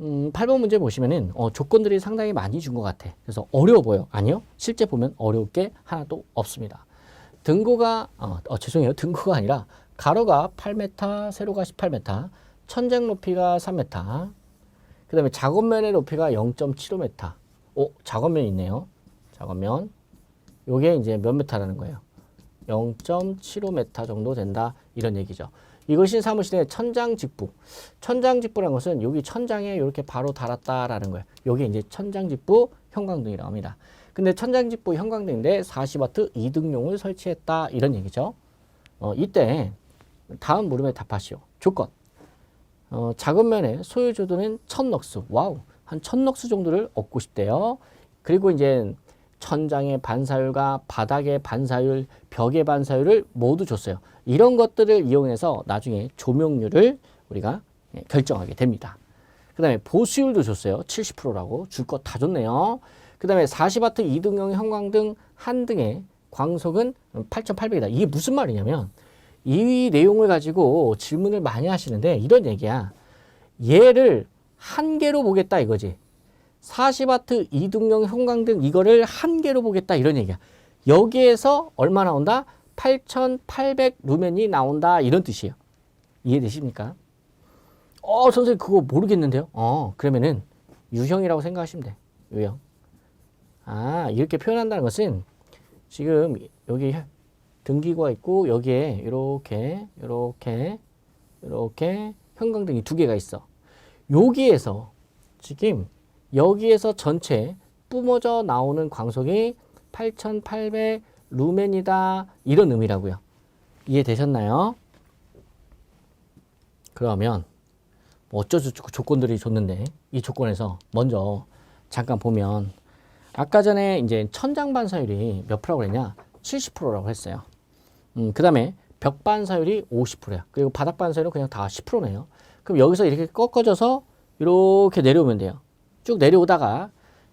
음, 8번 문제 보시면은 어, 조건들이 상당히 많이 준 것 같아. 그래서 어려워 보여. 아니요. 실제 보면 어려울 게 하나도 없습니다. 등고가 어, 어, 죄송해요. 등고가 아니라 가로가 8m, 세로가 18m, 천장 높이가 3m, 그 다음에 작업면의 높이가 0.75m. 오, 작업면 있네요. 작업면. 요게 이제 몇 메타라는 거예요. 0.75m 정도 된다. 이런 얘기죠. 이것이 사무실의 천장 직부. 천장 직부라는 것은 여기 천장에 이렇게 바로 달았다라는 거예요. 요게 이제 천장 직부 형광등이라고 합니다. 근데 천장 직부 형광등인데 40W 이등용을 설치했다. 이런 얘기죠. 어, 이때 다음 물음에 답하시오. 조건. 어, 작업면에 소유주도는 1000럭스. 와우. 한 1000럭스 정도를 얻고 싶대요. 그리고 이제 천장의 반사율과 바닥의 반사율, 벽의 반사율을 모두 줬어요. 이런 것들을 이용해서 나중에 조명률을 우리가 예, 결정하게 됩니다. 그 다음에 보수율도 줬어요. 70%라고. 줄 것 다 줬네요. 그 다음에 40W 이등용 형광등 한 등의 광속은 8,800이다. 이게 무슨 말이냐면 이 내용을 가지고 질문을 많이 하시는데 이런 얘기야. 얘를 한 개로 보겠다 이거지. 40W 이등용 형광등 이거를 한 개로 보겠다 이런 얘기야. 여기에서 얼마 나온다? 8,800 루멘이 나온다 이런 뜻이에요. 이해되십니까? 어, 선생님 그거 모르겠는데요. 어, 그러면은 유형이라고 생각하시면 돼. 유형. 아, 이렇게 표현한다는 것은 지금 여기 등기구가 있고 여기에 이렇게 이렇게 이렇게 형광등이 두 개가 있어. 여기에서 지금 여기에서 전체 뿜어져 나오는 광속이 8,800 루멘이다 이런 의미라고요. 이해되셨나요? 그러면 뭐 어쩌고저쩌고 조건들이 줬는데 이 조건에서 먼저 잠깐 보면 아까 전에 이제 천장 반사율이 몇 프로라고 그랬냐? 70%라고 했어요. 음, 그 다음에 벽 반사율이 50%야. 그리고 바닥 반사율은 그냥 다 10%네요. 그럼 여기서 이렇게 꺾어져서 이렇게 내려오면 돼요. 쭉 내려오다가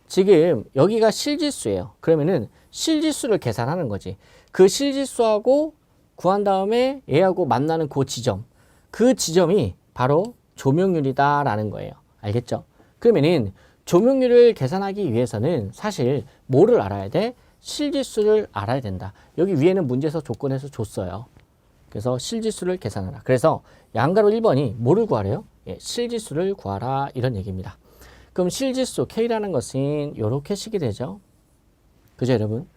지금 여기가 실지수예요. 그러면은 실지수를 계산하는 거지. 그 실지수하고 구한 다음에 얘하고 만나는 그 지점. 그 지점이 바로 조명률이다라는 거예요. 알겠죠? 그러면은 조명률을 계산하기 위해서는 사실 뭐를 알아야 돼? 실지수를 알아야 된다. 여기 위에는 문제에서 조건에서 줬어요. 그래서 실지수를 계산하라. 그래서 양가로 1번이 뭐를 구하래요? 예, 실지수를 구하라 이런 얘기입니다. 그럼 실지수 K라는 것은 이렇게 식이 되죠. 그죠 여러분?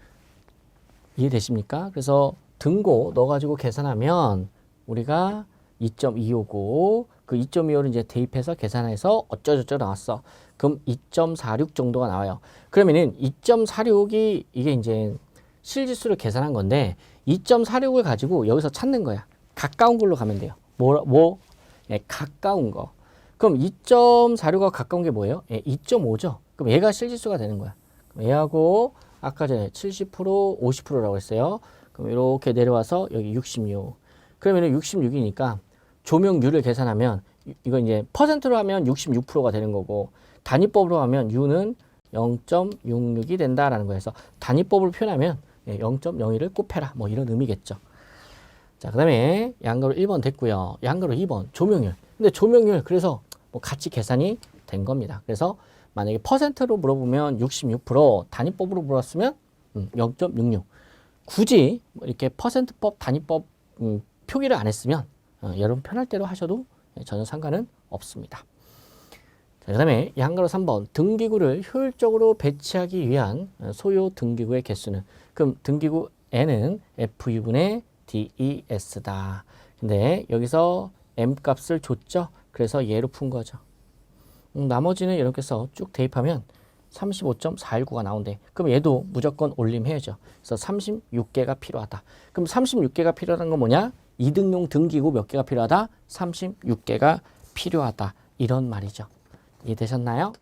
이해되십니까? 그래서 등고 넣어가지고 계산하면 우리가 2.255, 그 2.25를 이제 대입해서 계산해서 어쩌저쩌 나왔어. 그럼 2.46 정도가 나와요. 그러면은 2.46이 이게 이제 실지수를 계산한 건데 2.46을 가지고 여기서 찾는 거야. 가까운 걸로 가면 돼요. 뭐, 뭐? 예, 가까운 거. 그럼 2.46가 가까운 게 뭐예요? 예, 2.5죠. 그럼 얘가 실지수가 되는 거야. 그럼 얘하고 아까 전에 70% 50%라고 했어요. 그럼 이렇게 내려와서 여기 66. 그러면은 66이니까 조명률을 계산하면 이- 이거 이제 퍼센트로 하면 66%가 되는 거고 단위법으로 하면 U는 0.66이 된다라는 거에서 단위법으로 표현하면 0.01을 곱해라 뭐 이런 의미겠죠. 자, 그 다음에 양가로 1번 됐고요. 양가로 2번 조명률. 근데 조명률 그래서 뭐 같이 계산이 된 겁니다. 그래서 만약에 퍼센트로 물어보면 66%, 단위법으로 물었으면 음, 0.66. 굳이 뭐 이렇게 퍼센트법, 단위법 음, 표기를 안 했으면 어, 여러분 편할 대로 하셔도 전혀 상관은 없습니다. 자, 그 다음에 양가로 3번 등기구를 효율적으로 배치하기 위한 어, 소요 등기구의 개수는 그럼 등기구 N은 FU분의 DES다. 근데 여기서 M 값을 줬죠. 그래서 얘로 푼 거죠. 음, 나머지는 이렇게 해서 쭉 대입하면 35.419가 나온대. 그럼 얘도 무조건 올림해야죠. 그래서 36개가 필요하다. 그럼 36개가 필요한 건 뭐냐? 이등용 등기구 몇 개가 필요하다? 36개가 필요하다. 이런 말이죠. 이해되셨나요?